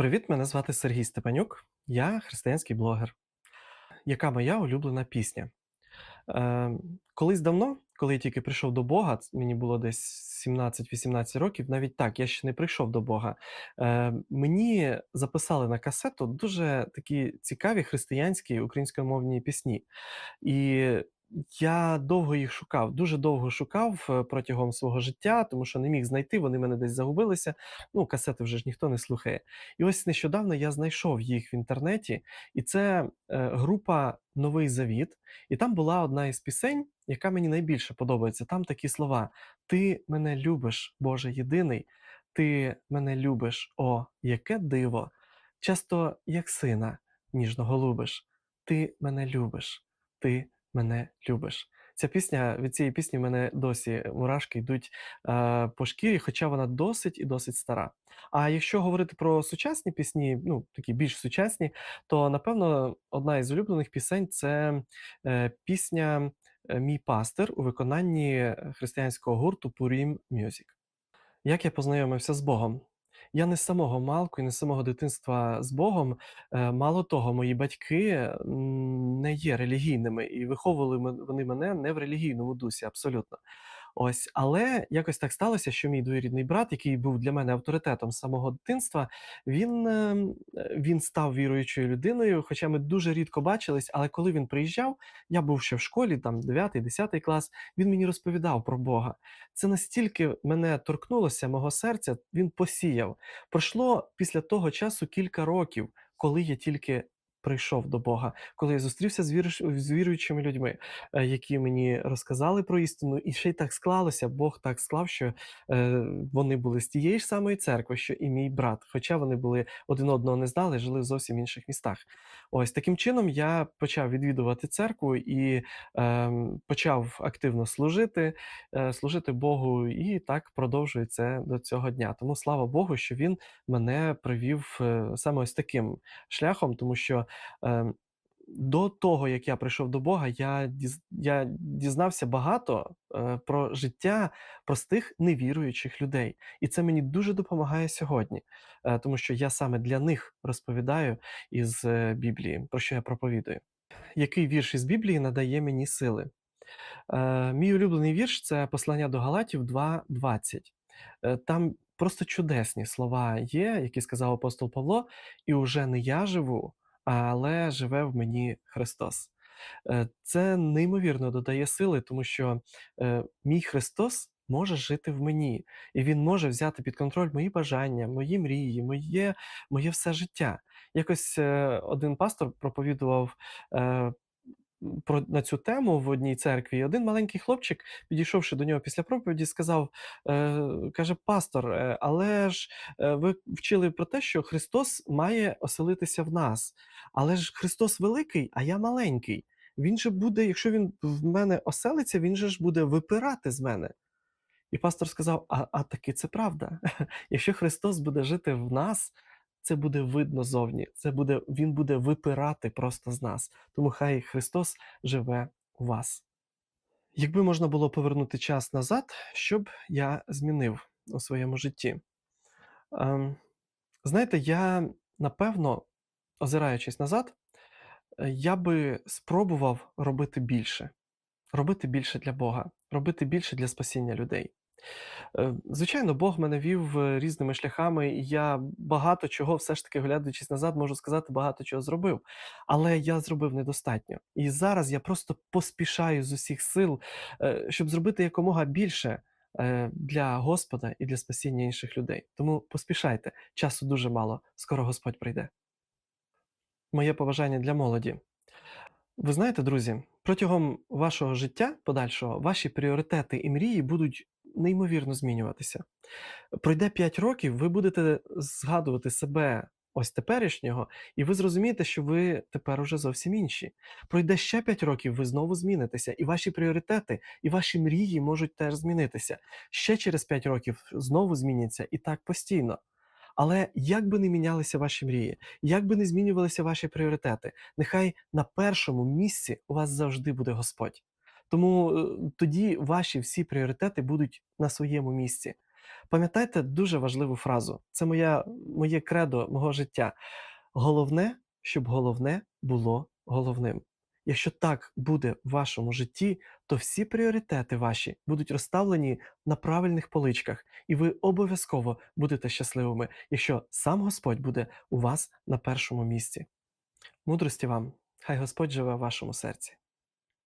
Привіт, мене звати Сергій Степанюк, я християнський блогер. Яка моя улюблена пісня? Е, колись давно, коли я тільки прийшов до Бога, мені було десь 17-18 років, навіть так, я ще не прийшов до Бога. Е, мені записали на касету дуже такі цікаві християнські українськомовні пісні. І я довго їх шукав, дуже довго шукав е, протягом свого життя, тому що не міг знайти, вони мене десь загубилися. Ну, касети вже ж ніхто не слухає. І ось нещодавно я знайшов їх в інтернеті, і це е, група Новий Завіт. І там була одна із пісень, яка мені найбільше подобається. Там такі слова: Ти мене любиш, Боже єдиний, ти мене любиш, о, яке диво! Часто як сина ніжного любиш. Ти мене любиш, ти мене любиш. Ця пісня від цієї пісні в мене досі мурашки йдуть е, по шкірі, хоча вона досить і досить стара. А якщо говорити про сучасні пісні, ну такі більш сучасні, то напевно одна із улюблених пісень це е, пісня е, Мій пастир у виконанні християнського гурту Purim Music. Як я познайомився з Богом? Я не з самого малку і не з самого дитинства з Богом. Е, мало того, мої батьки, не є релігійними і виховували вони мене не в релігійному дусі абсолютно. Ось, але якось так сталося, що мій двоюрідний брат, який був для мене авторитетом з самого дитинства, він, ем, е, він став віруючою людиною, хоча ми дуже рідко бачились, але коли він приїжджав, я був ще в школі, там 9-10 клас, він мені розповідав про Бога. Це настільки мене торкнулося, мого серця, він посіяв. Пройшло після того часу кілька років, коли я тільки прийшов до Бога, коли я зустрівся з віруш з віруючими людьми, е, які мені розказали про істину, і ще й так склалося, Бог так склав, що, е, вони були з тієї ж самої церкви, що і мій брат, хоча вони були один одного не знали, жили в зовсім інших містах. Ось таким чином я почав відвідувати церкву і, ем, почав активно служити е, служити Богу, і так продовжую це до цього дня. Тому слава Богу, що він мене привів е, саме ось таким шляхом, тому що е, до того, як я прийшов до Бога, я я дізнався багато е, про життя простих невіруючих людей, і це мені дуже допомагає сьогодні, е, тому що я саме для них розповідаю із е, Біблії, про що я проповідую. Який вірш із Біблії надає мені сили? Мій улюблений вірш це послання до Галатів 2.20. Е, там просто чудесні слова є, які сказав апостол Павло, і уже не я живу, але живе в мені Христос. Е, це неймовірно додає сили, тому що е, мій Христос може жити в мені, і Він може взяти під контроль мої бажання, мої мрії, моє, моє все життя. Якось е, один пастор проповідував. Про на цю тему в одній церкві. І один маленький хлопчик, підійшовши до нього після проповіді, сказав, е, каже: Пастор, е, але ж е, ви вчили про те, що Христос має оселитися в нас. Але ж Христос великий, а я маленький. Він же буде, якщо він в мене оселиться, він же ж буде випирати з мене. І пастор сказав: А а таки це правда. Якщо Христос буде жити в нас, це буде видно зовні, це буде, Він буде випирати просто з нас. Тому хай Христос живе у вас. Якби можна було повернути час назад, що б я змінив у своєму житті? Ем, знаєте, я напевно, озираючись назад, е, я би спробував робити більше, робити більше для Бога, робити більше для спасіння людей. Е, звичайно, Бог мене вів е, різними шляхами, і я багато чого, все ж таки, глядячись назад, можу сказати, багато чого зробив. Але я зробив недостатньо. І зараз я просто поспішаю з усіх сил, е, щоб зробити якомога більше для Господа і для спасіння інших людей. Тому поспішайте, часу дуже мало, скоро Господь прийде. Моє побажання для молоді. Ви знаєте, друзі, протягом вашого життя подальшого ваші пріоритети і мрії будуть неймовірно змінюватися. Пройде 5 років, ви будете згадувати себе ось теперішнього, і ви зрозумієте, що ви тепер уже зовсім інші. Пройде ще 5 років, ви знову змінитеся, і ваші пріоритети, і ваші мрії можуть теж змінитися. Ще через 5 років знову зміняться, і так постійно. Але як би не мінялися ваші мрії, як би не змінювалися ваші пріоритети, нехай на першому місці у вас завжди буде Господь. Тому е, тоді ваші всі пріоритети будуть на своєму місці. Пам'ятайте дуже важливу фразу. Це моя моє кредо мого життя. Головне, щоб головне було головним. Якщо так буде в вашому житті, то всі пріоритети ваші будуть розставлені на правильних поличках, і ви обов'язково будете щасливими, якщо сам Господь буде у вас на першому місці. Мудрості вам! Хай Господь живе в вашому серці.